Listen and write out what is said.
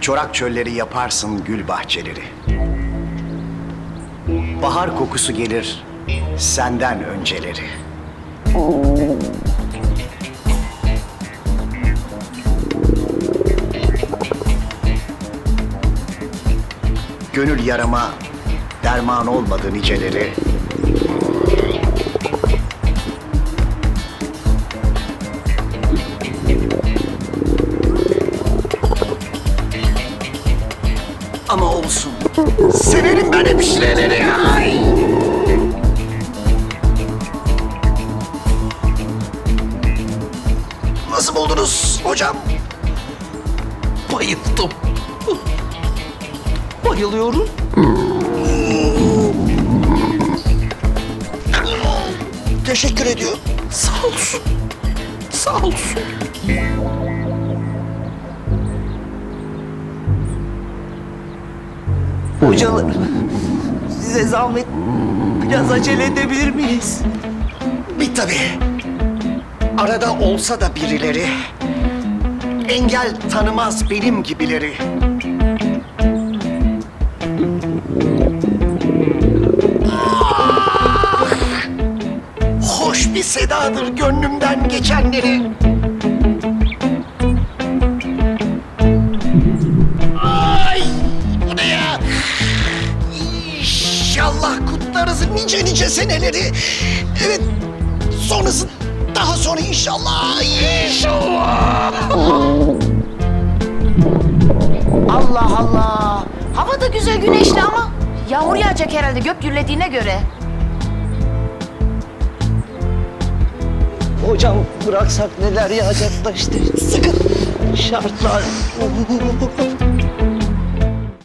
Çorak çölleri yaparsın gül bahçeleri. Bahar kokusu gelir senden önceleri. Gönül yarama derman olmadı niceleri. Ama olsun. Severim ben hemşireleri. Ay. Nasıl buldunuz hocam? Bayıldım. Bayılıyorum. Teşekkür ediyorum. Sağ olsun. Sağ olsun. Hocalarım, size zahmet biraz acele edebilir miyiz? Bir tabii. Arada olsa da birileri. Engel tanımaz benim gibileri. Ah! Hoş bir sedadır gönlümden geçenleri. İnşallah kutlarız nice nice seneleri. Evet, sonrası daha sonra inşallah. İnşallah. Allah Allah. Hava da güzel güneşli ama yağmur yağacak herhalde gök gürlediğine göre. Hocam bıraksak neler yağacak da işte. Sıkın şartlar.